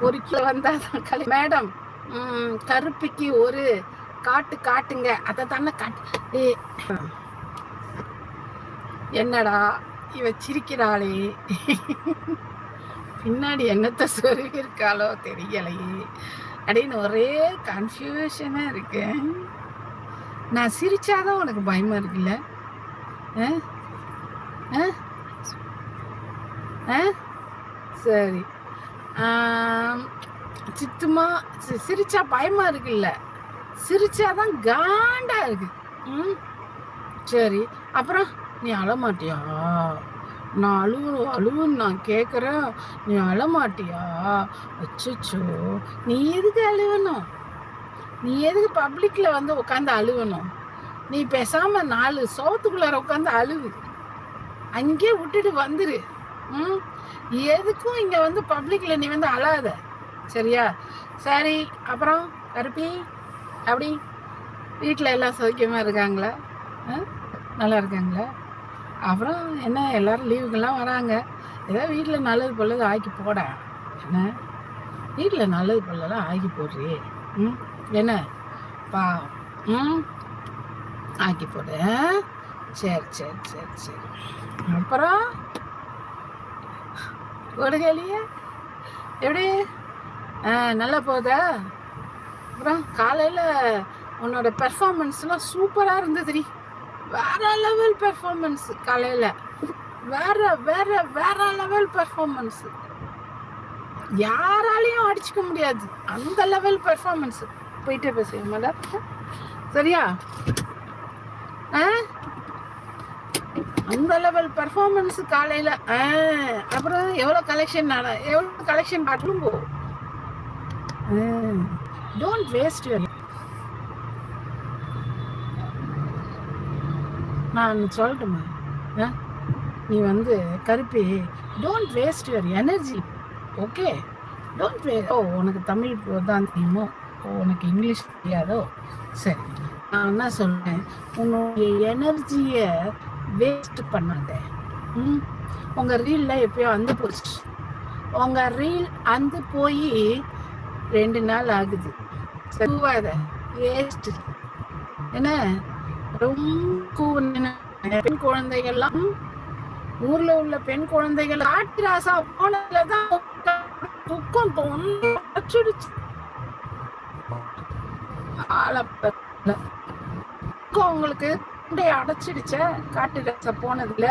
ஒரு கிலோ வந்தா தான் மேடம் கருப்பிக்கு ஒரு காட்டு காட்டுங்க. அதை தானே காட்டு என்னடா இவ சிரிக்கிறாளே. பின்னாடி என்னத்த சொருகி இருக்காளோ தெரியலையே. அப்படின்னு ஒரே கன்ஃபியூஷனாக இருக்கு. நான் சிரிச்சாதான் உனக்கு பயமா இருக்குல்ல? ஆ? ஆ? ஆ? சரி. சித்துமா சி- சிரிச்சா பயமா இருக்குல்ல. சிரிச்சாதான் காண்டா இருக்கு. ம் சரி அப்புறம் நீ அழமாட்டியா? நான் அழுவு அழுவுன்னு நான் கேட்குறேன் நீ அழமாட்டியா? அச்சோ நீ எதுக்கு அழுவணும்? நீ எதுக்கு பப்ளிக்கில் வந்து உட்காந்து அழுவணும்? நீ பேசாமல் நாலு சோத்துக்குள்ளார உட்காந்து அழுவு. அங்கேயே விட்டுட்டு வந்துரு. ம் எதுக்கும் இங்கே வந்து பப்ளிக்கில் நீ வந்து அழாத. சரியா? சரி அப்புறம் கருப்பி அப்படி. வீட்டில் எல்லாம் சௌக்கியமாக இருக்காங்களா? நல்லா இருக்காங்களா? அப்புறம் என்ன எல்லோரும் லீவுக்கெல்லாம் வராங்க. ஏதோ வீட்டில் நல்லது பொல்லது ஆக்கி போட. என்ன? வீட்டில் நல்லது பொல்லலாம் ஆக்கி போடுறி. ம்? என்ன? பா ம்? ஆக்கி போடு சரி சரி சரி சரி. அப்புறம்? கொடுகலிய எப்படி? ஆ நல்லா போதா அப்புறம் காலையில் உன்னோட பெர்ஃபார்மன்ஸ்லாம் சூப்பராக இருந்ததுடி. வேற லெவல் பெர்ஃபார்மன்ஸ் காலையில். வேற வேற வேற லெவல் பெர்ஃபார்மன்ஸ் யாராலையும் அடிச்சுக்க முடியாது. அந்த லெவல் பெர்ஃபார்மன்ஸ் போயிட்டே பேசுங்க மேடம் சரியா ஆ அந்த லெவல் பெர்ஃபார்மன்ஸ் காலையில். ஆ அப்புறம் எவ்வளோ கலெக்ஷன் எவ்வளோ கலெக்ஷன் காட்டலும் போ. டோன்ட் வேஸ்ட் யூர் நான் சொல்லட்டுமா? ஆ? நீ வந்து Karuppi don't waste your energy okay don't way oh உனக்கு தமிழ் தான் தெரியுமோ? ஓ உனக்கு இங்கிலீஷ் தெரியாதோ? சரி நான் என்ன சொல்கிறேன் உன்னுடைய எனர்ஜியை வேஸ்ட் பண்ணாத. ம். உங்கள் ரீலில் எப்பயோ வந்து போச்சு. உங்கள் ரீல் அந்து போய் ரெண்டு நாள் ஆகுது. கூவாத. வேஸ்ட் என்ன? ரொம்ப கூவுன பெண் குழந்தைகள்லாம் ஊர்ல உள்ள பெண் குழந்தைகள் காட்டு ராசா போனதுலதான் துக்கம் தோணுச்சு உங்களுக்கு. தொண்டைய அடைச்சிடுச்ச. காட்டு ராசா போனதுல.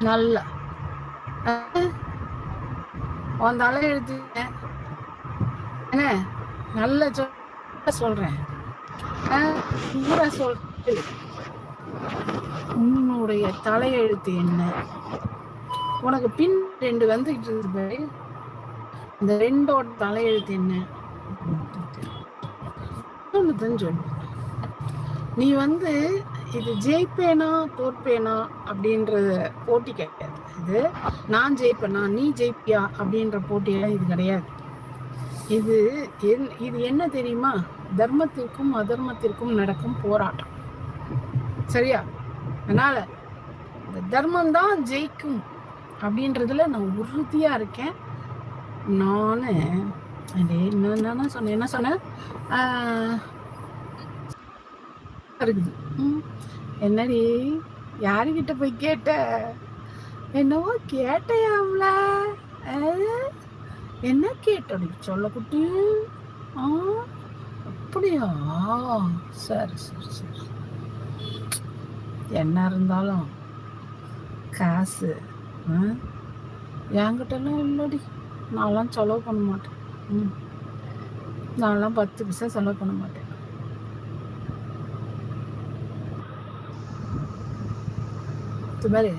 நல்லா. ஆ? உன் தலை எழுத்துட்டேன் என்ன? நல்ல சொல்றேன். ஆ, பூரா சொல்லிட்டு உன்னுடைய தலையெழுத்து என்ன? உனக்கு பின் ரெண்டு வந்துகிட்டு இருக்கு பாரு. இந்த ரெண்டோட தலையெழுத்து என்ன? சொல்லுதுன்னு சொல்லு நீ வந்து இது ஜெயிப்பேனா தோற்பேனா அப்படின்ற போட்டி கிடையாது. இது நான் ஜெயிப்பேனா நீ ஜெயிப்பியா அப்படின்ற போட்டியெல்லாம் இது கிடையாது. இது என்- இது என்ன தெரியுமா? தர்மத்திற்கும் அதர்மத்திற்கும் நடக்கும் போராட்டம். சரியா? அதனால இந்த தர்மம் தான் ஜெயிக்கும் அப்படின்றதுல நான் உறுதியாக இருக்கேன். நான் அடே, என்ன என்ன சொன்னேன் என்ன சொன்னேன் இருக்குது. ம், என்னடி யாருக்கிட்ட போய் கேட்ட? என்னவோ கேட்டையாம்ல. என்ன கேட்டடி சொல்ல குட்டி. ஆ? அப்படியா? சரி சரி சரி. என்ன இருந்தாலும் காசு ஆ? என்கிட்டலாம் இல்லடி. நான்லாம் செலவு பண்ண மாட்டேன். நான்லாம் பத்து பைசா செலவு பண்ண மாட்டேன். துபாரி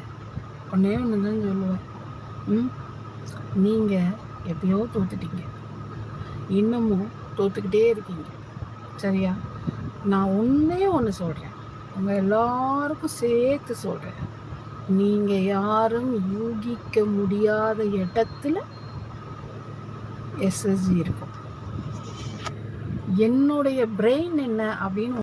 ஒன்றே ஒன்று தான் சொல்லுவேன். ம். நீங்கள் எப்பயோ தோத்துட்டீங்க. இன்னமும் தோத்துக்கிட்டே இருக்கீங்க. சரியா? நான் ஒன்றே ஒன்று சொல்கிறேன் உங்கள் எல்லாருக்கும் சேர்த்து சொல்கிறேன் நீங்கள் யாரும் யூகிக்க முடியாத இடத்துல எஸ்எஸ்ஜி இருக்கும். என்னுடைய பிரெயின் என்ன அப்படின்னு